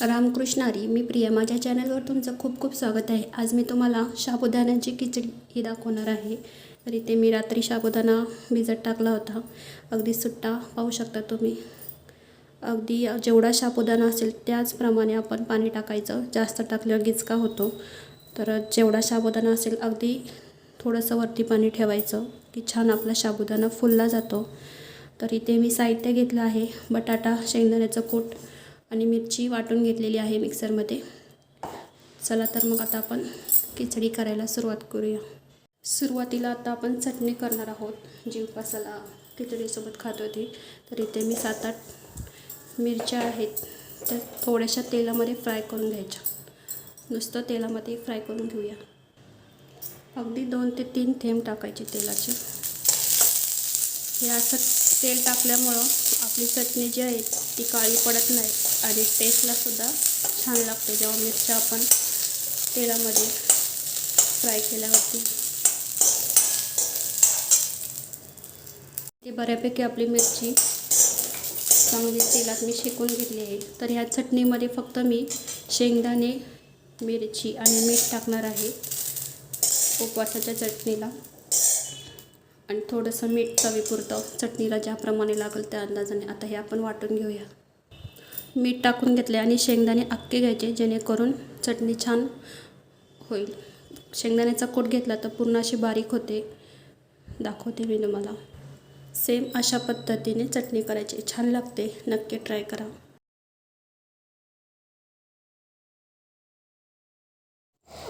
रामकृष्ण हरी मी प्रिया. माझ्या चॅनलवर तुमचं खूप खूप स्वागत आहे. आज मी तुम्हाला शाबुदाण्याची खिचडी ही दाखवणार आहे. तर इथे मी रात्री साबुदाणा भिजत टाकला होता. अगदी सुट्टा पाहू शकता तुम्ही. अगदी जेवढा साबुदाणा असेल त्याचप्रमाणे आपण पाणी टाकायचं. जास्त टाकल्यावर गिचका होतो. तर जेवढा साबुदाणा असेल अगदी थोडंसं वरती पाणी ठेवायचं की छान आपला साबुदाणा फुलला जातो. तर इथे मी साहित्य घेतलं आहे. बटाटा शेंगदाण्याचं कूट आणि मिरची वाटून घेतलेली आहे मिक्सरमध्ये. चला तर मग आता आपण खिचडी करायला सुरुवात करूया. सुरुवातीला आता आपण चटणी करणार आहोत. जी उपासाला खिचडीसोबत खात होती तर इथे मी सात आठ मिरच्या आहेत. तर थोड्याशा तेलामध्ये फ्राय करून घ्यायच्या. नुसतं तेलामध्ये फ्राय करून घेऊया. अगदी दोन ते तीन थेंब टाकायचे तेलाचे. हे असं तेल टाकल्यामुळं आपली चटणी जी आहे ती काळी पडत नाही आणि टेस्टलासुद्धा छान लागते. जेव्हा मिरच्या आपण तेलामध्ये फ्राय केल्यावरती ती बऱ्यापैकी आपली मिरची चांगली तेलात मी शेकून घेतली आहे. तर ह्या चटणीमध्ये फक्त मी शेंगदाणे मिरची आणि मीठ टाकणार आहे. उपवासाच्या चटणीला. आणि थोडंसं मीठ चवीपुरतं चटणीला ज्याप्रमाणे लागेल त्या अंदाजाने आता हे आपण वाटून घेऊया. मीठ टाकून घेतले आणि शेंगदाणे अख्खे घ्यायचे जेणेकरून चटणी छान होईल. शेंगदाण्याचा कोट घेतला तर पूर्ण अशी बारीक होते. दाखवते मी तुम्हाला. सेम अशा पद्धतीने चटणी करायची. छान लागते. नक्की ट्राय करा.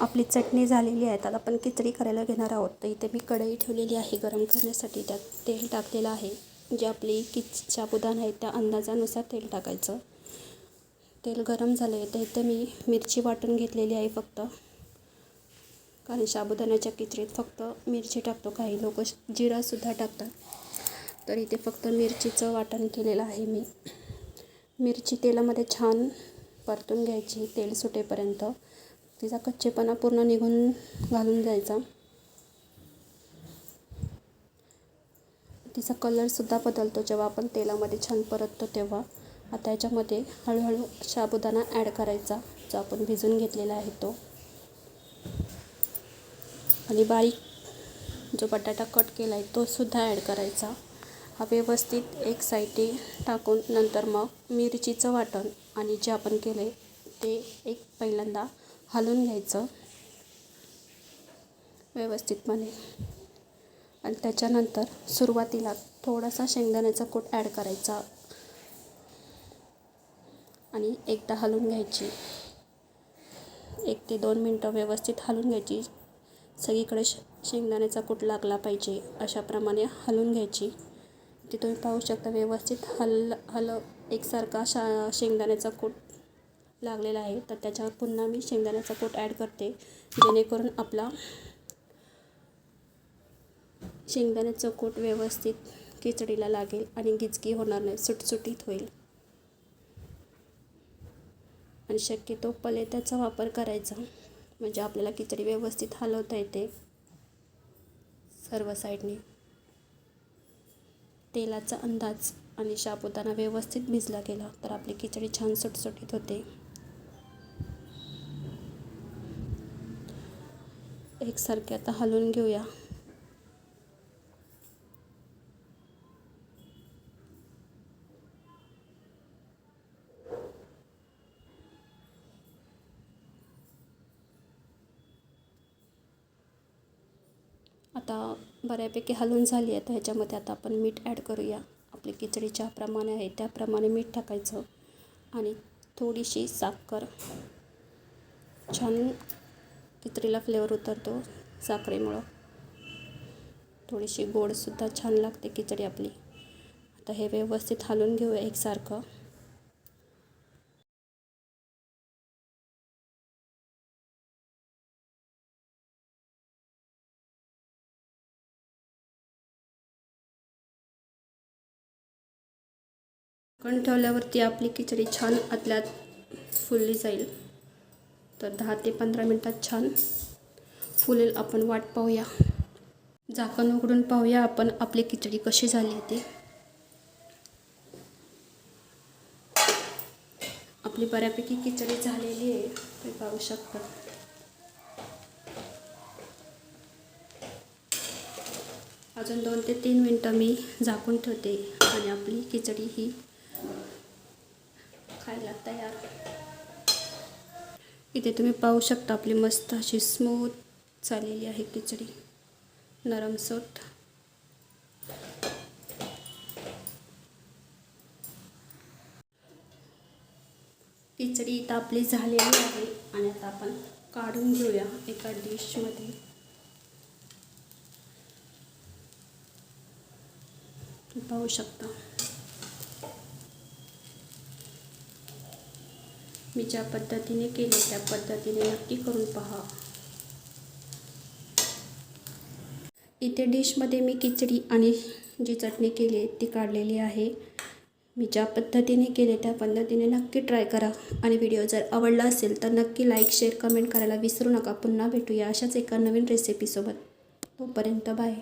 आपली चटणी झालेली आहे आता आपण खिचडी करायला घेणार आहोत. तर इथे मी कढई ठेवलेली आहे गरम करण्यासाठी. त्यात तेल टाकलेलं आहे. जे आपली किच साबुदाणा आहे त्या अंदाजानुसार तेल टाकायचं. तेल गरम झालं आहे तर इथे मी मिरची वाटून घेतलेली आहे फक्त. कारण साबुदाण्याच्या खिचडीत फक्त मिरची टाकतो. काही लोक जिरासुद्धा टाकतात. तर इथे फक्त मिरचीचं वाटण केलेलं आहे मी. मिरची तेलामध्ये छान परतून घ्यायची. तेल सुटेपर्यंत. तिचा कच्चेपणा पूर्ण निघून घालून जायचा तिचा कलरसुद्धा बदलतो जेव्हा आपण तेलामध्ये छान परततो तेव्हा. आता याच्यामध्ये हळूहळू साबुदाणा ॲड करायचा जो आपण भिजून घेतलेला आहे तो. आणि बारीक जो बटाटा कट केला आहे तोसुद्धा ॲड करायचा. हा व्यवस्थित एक साईटी टाकून नंतर मग मिरचीचं वाटण आणि जे आपण केलं ते एक पहिल्यांदा हलवून घ्यायचं. व्यवस्थितपणे. आणि त्याच्यानंतर सुरुवातीला थोडासा शेंगदाण्याचा कूट ॲड करायचा. आणि एकदा हलवून घ्यायची. एक ते दोन मिनटं व्यवस्थित हलवून घ्यायची. सगळीकडे श शेंगदाण्याचा कूट लागला पाहिजे अशाप्रमाणे हलवून घ्यायची. ते तुम्ही पाहू शकता व्यवस्थित हल हल एकसारखा शा शेंगदाण्याचा कूट लागलेला आहे. तर त्याच्यावर पुन्हा मी शेंगदाण्याचा कूट ॲड करते. जेणेकरून आपला शेंगदाण्याचं कूट व्यवस्थित खिचडीला लागेल आणि गिचकी होणार नाही सुटसुटीत होईल. आणि शक्यतो पलेत्याचा वापर करायचा. म्हणजे आपल्याला खिचडी व्यवस्थित हलवता येते. सर्व साईडने. तेलाचा अंदाज आणि साबुदाणा व्यवस्थित भिजला गेला तर आपली खिचडी छान सुटसुटीत होते. एकसारखे आता हलवून घेऊया. आता बऱ्यापैकी हलवून झाली आहे तर ह्याच्यामध्ये आता आपण मीठ ॲड करूया. आपली खिचडी ज्याप्रमाणे आहे त्याप्रमाणे मीठ टाकायचं. आणि थोडीशी साखर. छान खिचडीला फ्लेवर उतरतो साखरेमुळं. थोडीशी गोडसुद्धा छान लागते खिचडी आपली. आता हे व्यवस्थित हलवून घेऊया एकसारखं. कण ठेवल्यावरती आपली खिचडी छान आतल्यात फुलली जाईल. तर दहा ते पंधरा मिनटात छान फुलेल आपण वाट पाहूया. झाकण उघडून पाहूया आपण आपली खिचडी कशी झाली ते आपली बऱ्यापैकी खिचडी झालेली आहे तुम्ही पाहू शकता. अजून दोन ते तीन मिनटं मी झाकून ठेवते आणि आपली खिचडी ही खायला तयार. इथे तुम्ही पाहू शकता. आपली मस्त अशी स्मूथ झालेली आहे खिचडी. नरमसोट खिचडी इथं आपली झालेली आहे आणि आता आपण काढून घेऊया एका डिशमध्ये पाहू शकता. मी ज्या पद्धतीने केले त्या पद्धतीने नक्की करून पहा. इथे डिशमध्ये मी खिचडी आणि जी चटणी केली आहे ती काढलेली आहे. मी ज्या पद्धतीने केले त्या पद्धतीने नक्की ट्राय करा. आणि व्हिडिओ जर आवडला असेल तर नक्की लाईक शेअर कमेंट करायला विसरू नका. पुन्हा भेटूया अशाच एका नवीन रेसिपीसोबत तोपर्यंत बाय.